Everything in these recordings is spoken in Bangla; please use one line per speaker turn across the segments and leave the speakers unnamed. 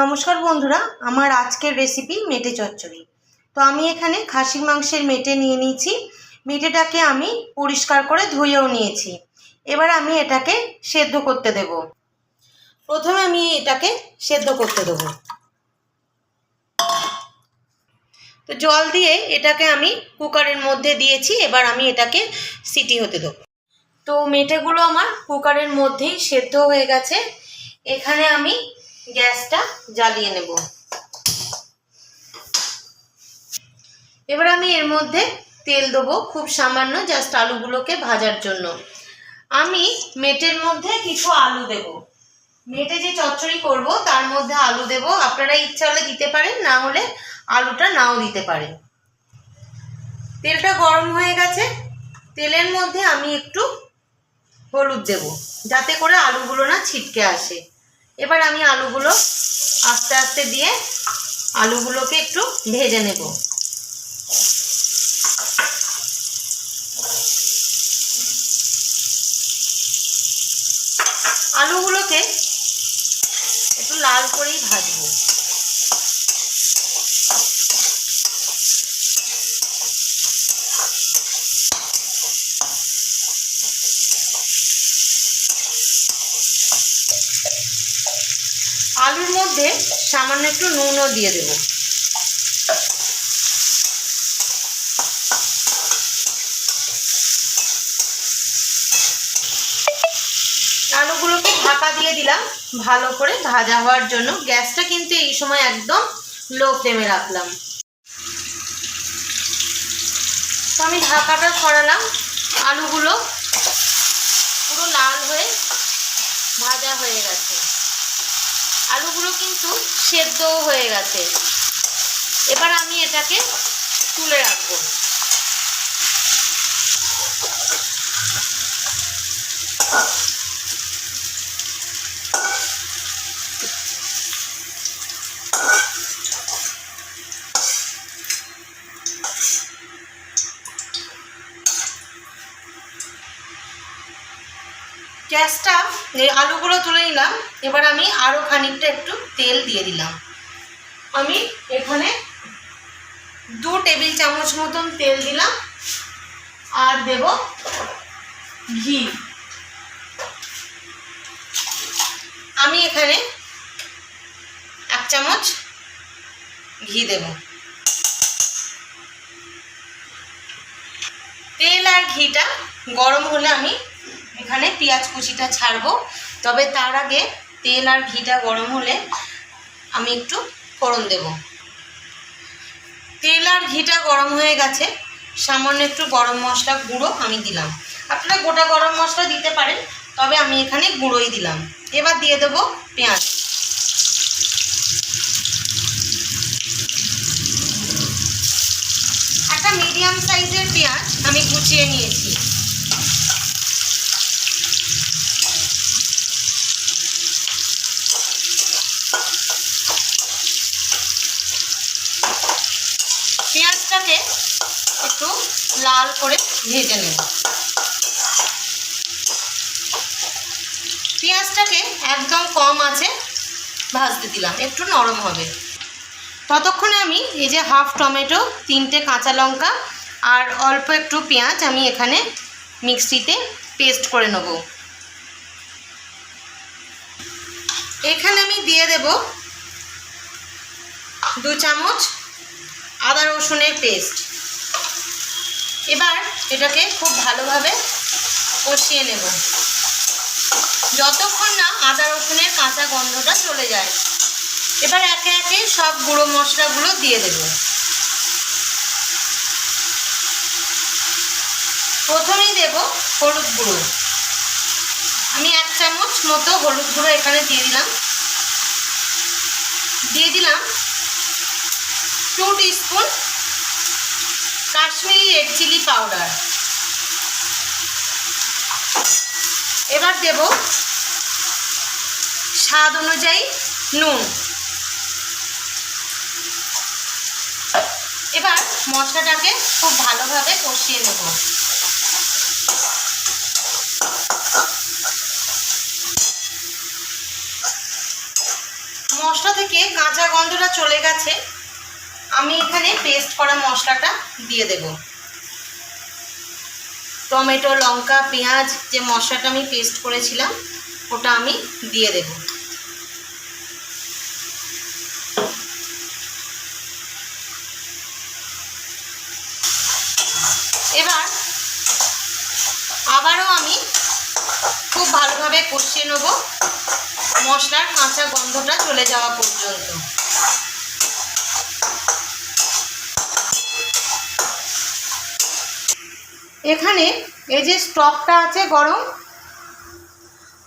নমস্কার বন্ধুরা, আমার আজকের রেসিপি মেটে চচ্চড়ি। তো আমি এখানে খাসির মাংসের মেটে নিয়ে নিয়েছি। মেটেটাকে আমি পরিষ্কার করে ধুয়েও নিয়েছি। এবার আমি এটাকে সেদ্ধ করতে দেব। প্রথমে আমি এটাকে সেদ্ধ করতে দেব। তো জল দিয়ে এটাকে আমি কুকারের মধ্যে দিয়েছি, এবার আমি এটাকে সিটি হতে দেবো। তো মেটেগুলো আমার কুকারের মধ্যেই সেদ্ধ হয়ে গেছে। এখানে আমি গ্যাসটা জ্বালিয়ে নেব। এবার আমি এর মধ্যে তেল দেবো খুব সামান্য জাস্ট আলুগুলোকে ভাজার জন্য। আমি মেটের মধ্যে কিছু আলু দেব। মেটে যে চচ্চড়ি করব, তার মধ্যে আলু দেব। আপনারা ইচ্ছা হলে দিতে পারেন, না হলে আলুটা নাও দিতে পারেন। তেলটা গরম হয়ে গেছে। তেলের মধ্যে আমি একটু হলুদ দেব, যাতে করে আলুগুলো না ছিটকে আসে। এবার আমি আলুগুলো আস্তে আস্তে দিয়ে আলুগুলোকে একটু ভেজে নেব। আলুগুলোকে একটু লাল করেই ভাজবো। আলুর মধ্যে সামান্য একটু নুনও দিয়ে দেব। আলুগুলোকে ঢাকা দিয়ে দিলাম ভালো করে ভাজা হওয়ার জন্য। গ্যাসটা কিন্তু এই সময় একদম লো ফ্লেমে রাখলাম। তো আমি ঢাকাটা সরালাম। আলুগুলো পুরো লাল হয়ে ভাজা হয়ে গেছে। আলুগুলো কিন্তু সেদ্ধও হয়ে গেছে। এবার আমি এটাকে তুলে রাখব গ্যাসটা এই আলুগুলো তুলে নিলাম। এবার আমি আরও খানিকটা একটু তেল দিয়ে দিলাম। আমি এখানে দু টেবিল চামচ মতন তেল দিলাম। আর দেব ঘি। আমি এখানে এক চামচ ঘি দেব। তেল আর ঘিটা গরম হলে আমি এখানে পেঁয়াজ কুচিটা ছাড়বো। তবে তার আগে তেল আর ঘিটা গরম হলে আমি একটু ফোড়ন দেব। তেল আর ঘিটা গরম হয়ে গেছে, সামান্য একটু গরম মশলা গুঁড়ো আমি দিলাম। আপনারা গোটা গরম মশলা দিতে পারেন, তবে আমি এখানে গুঁড়োই দিলাম। এবার দিয়ে দেবো পেঁয়াজ। একটা মিডিয়াম সাইজের পেঁয়াজ আমি কুচিয়ে নিয়েছি পেঁয়াজটাকে একটু লাল করে ভেজে নেব। পেঁয়াজটাকে একদম কম আছে ভাজতে দিলাম, একটু নরম হবে। ততক্ষণে আমি এই যে হাফ টমেটো, তিনটে কাঁচা লঙ্কা আর অল্প একটু পেঁয়াজ আমি এখানে মিক্সিতে পেস্ট করে নেব। এখানে আমি দিয়ে দেব দু চামচ আদা রসুনের পেস্ট। এবার এটাকে খুব ভালোভাবে কষিয়ে নেব। যতক্ষণ না আদা রসুনের কাঁচা গন্ধটা চলে যায়, এবার একে একে সব গুঁড়ো মশলাগুলো দিয়ে দেব। প্রথমেই দেব হলুদ গুঁড়ো। আমি এক চামচ মতো হলুদ গুঁড়ো এখানে দিয়ে দিলাম। দিয়ে দিলাম two teaspoon Kashmiri red chilli powder এবার দেব স্বাদ অনুযায়ী নুন। এবার মশলাটাকে খুব ভালোভাবে কষিয়ে নেব। মশলা থেকে কাঁচা গন্ধটা চলে গেছে। আমি এখানে পেস্ট করা মশলাটা দিয়ে দেব। টমেটো, লঙ্কা, পেঁয়াজ, যে মশলাটা আমি পেস্ট করেছিলাম, ওটা আমি দিয়ে দেব। এবার আবারও আমি খুব ভালোভাবে কষিয়ে নেব। মশলার কাঁচা গন্ধটা চলে যাওয়া পর্যন্ত। এখানে এই যে স্টকটা আছে গরম,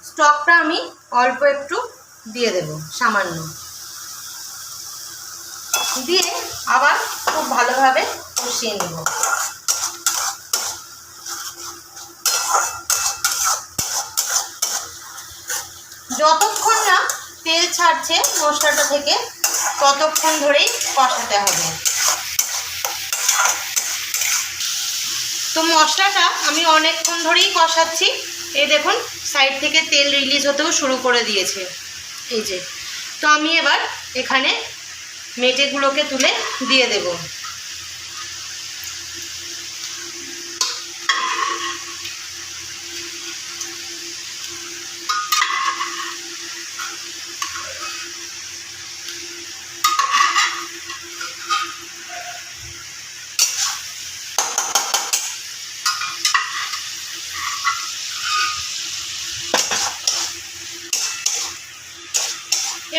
স্টকটা আমি অল্প একটু দিয়ে দেব, সামান্য। দিয়ে আবার খুব ভালোভাবে কষিয়ে নেব। যতক্ষণ না তেল ছাড়ছে মশলাটা থেকে, ততক্ষণ ধরেই কষাতে হবে। তো মশলাটা আমি অনেকক্ষণ ধরেই কষাচ্ছি। এই দেখুন সাইড থেকে তেল রিলিজ হতেও শুরু করে দিয়েছে। এই যে, তো আমি এবার এখানে মেটেগুলোকে তুলে দিয়ে দেব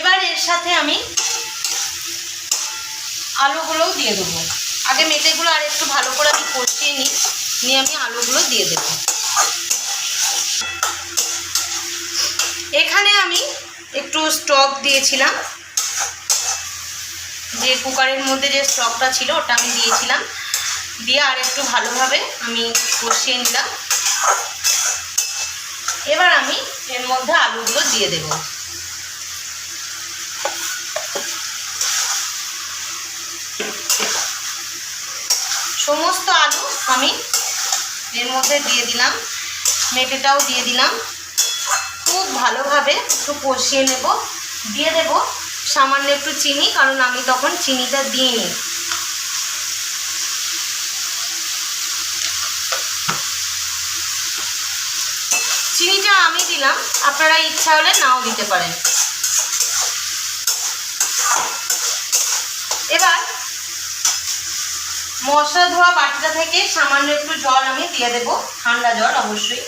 এবার এর সাথে আমি আলুগুলোও দিয়ে দেবো। আগে মেটেগুলো আর একটু ভালো করে আমি কষিয়ে নিই। নিয়ে আমি আলুগুলো দিয়ে দেব। এখানে আমি একটু স্টক দিয়েছিলাম। যে কুকারের মধ্যে যে স্টকটা ছিল, ওটা আমি দিয়েছিলাম। দিয়ে আর একটু ভালোভাবে আমি কষিয়ে নিলাম। এবার আমি এর মধ্যে আলুগুলো দিয়ে দেবো। সমস্ত আলু আমি এর মধ্যে দিয়ে দিলাম, মেটেটাও দিয়ে দিলাম। খুব ভালোভাবে একটু কষিয়ে নেব, দিয়ে দেব সামান্য একটু চিনি, কারণ আমি তখন চিনিটা দিইনি। চিনিটা আমি দিলাম, আপনারা ইচ্ছা হলে নাও দিতে পারেন। এবার মশলা ধোয়া বাটিটা থেকে সামান্য একটু জল আমি দিয়ে দেব। ঠান্ডা জল, অবশ্যই।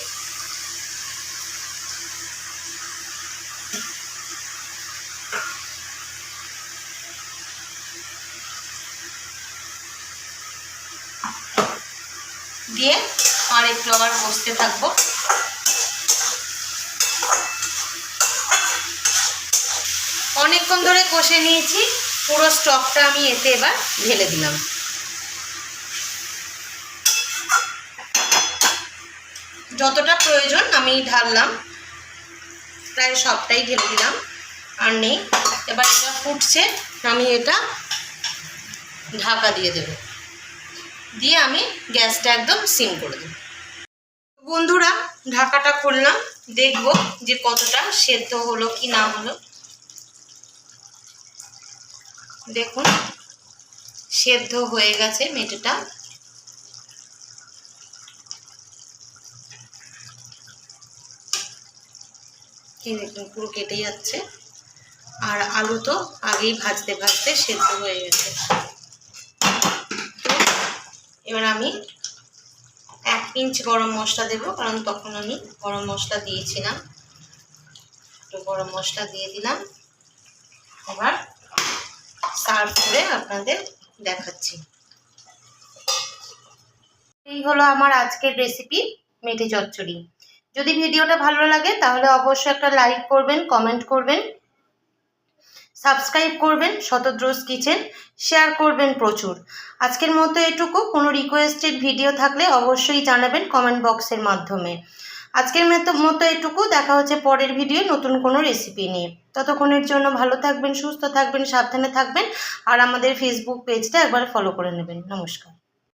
দিয়ে আর একটু আবার বসতে থাকব। অনেকক্ষণ ধরে কষে নিয়েছি, পুরো স্টকটা আমি এতে এবার ঢেলে দিলাম। যতটা প্রয়োজন আমি ঢাললাম, প্রায় সবটাই ঢেলে দিলাম, আর নেই। এবার এটা ফুটছে আমি এটা ঢাকা দিয়ে দেব। দিয়ে আমি গ্যাসটা একদম সিম করে দেব। বন্ধুরা, ঢাকাটা খুললাম, দেখব যে কতটা সেদ্ধ হলো কি না হলো। দেখুন, সেদ্ধ হয়ে গেছে মেটেটা। পুরো কেটে যাচ্ছে। আর আলু তো আগেই ভাজতে ভাজতে সেদ্ধ হয়ে গেছে। এবার আমি এক পিঞ্চ গরম মশলা দেবো, কারণ তখন আমি গরম মশলা দিয়েছিলাম। একটু গরম মশলা দিয়ে দিলাম। এবার সার্ভ করে আপনাদের দেখাচ্ছি। এই হলো আমার আজকের রেসিপি মেটে চচ্চড়ি। যদি ভিডিওটা ভালো লাগে, তাহলে অবশ্যই একটা লাইক করবেন কমেন্ট করবেন সাবস্ক্রাইব করবেন শতদ্রোজ কিচেন শেয়ার করবেন প্রচুর। আজকের মতো এটুকু। কোনো রিকোয়েস্টেড ভিডিও থাকলে অবশ্যই জানাবেন কমেন্ট বক্সের মাধ্যমে। আজকের মতো এটুকু। দেখা হচ্ছে পরের ভিডিও নতুন কোনো রেসিপি নিয়ে। ততক্ষণের জন্য ভালো থাকবেন, সুস্থ থাকবেন, সাবধানে থাকবেন, আর আমাদের ফেসবুক পেজটা একবার ফলো করে নেবেন। নমস্কার।